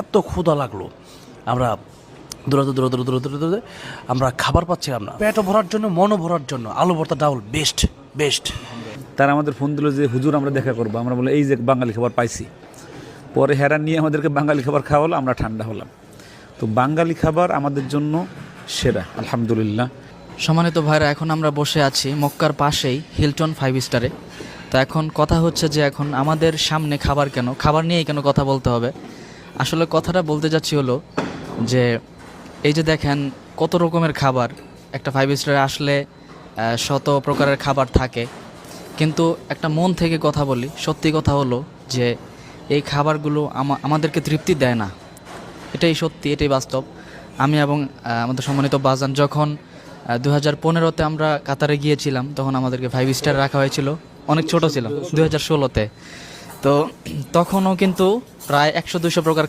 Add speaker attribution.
Speaker 1: এত ক্ষুধা লাগল। আমরা দৌড়াতে দৌড়াতে দৌড়াতে দৌড়াতে আমরা খাবার পাচ্ছিলাম না। পেটও ভরার জন্য মনও ভরার জন্য। আলু ভর্তা ডাউল বেস্ট বেস্ট
Speaker 2: তারা আমাদের ফোন দিল যে হুজুর আমরা দেখা করব। আমরা বলে এই যে বাঙালি খাবার পাইছি। পরে হেরান নিয়ে আমাদেরকে বাঙালি খাবার খাওয়ালো আমরা ঠান্ডা হলাম। তো বাঙালি খাবার আমাদের জন্য সেরা আলহামদুলিল্লাহ।
Speaker 3: সম্মানিত ভাইরা এখন আমরা বসে আছি মক্কার পাশেই হিলটন ফাইভ স্টারে তো এখন কথা হচ্ছে যে এখন আমাদের সামনে খাবার কেন? খাবার নিয়েই কেন কথা বলতে হবে? আসলে কথাটা বলতে যাচ্ছি হলো যে এই যে দেখেন কত রকমের খাবার, একটা ফাইভ স্টারে আসলে শত প্রকারের খাবার থাকে। কিন্তু একটা মন থেকে কথা বলি, সত্যি কথা হলো যে এই খাবারগুলো আমাদেরকে তৃপ্তি দেয় না। এটাই সত্যি, এটাই বাস্তব। আমি এবং আমাদের সম্মানিত বাজান যখন দু হাজার পনেরোতে আমরা কাতারে গিয়েছিলাম, তখন আমাদেরকে ফাইভ স্টার রাখা হয়েছিল। অনেক ছোট ছিলাম দু হাজার ষোলোতে। তো তখনও কিন্তু প্রায় একশো দুশো প্রকার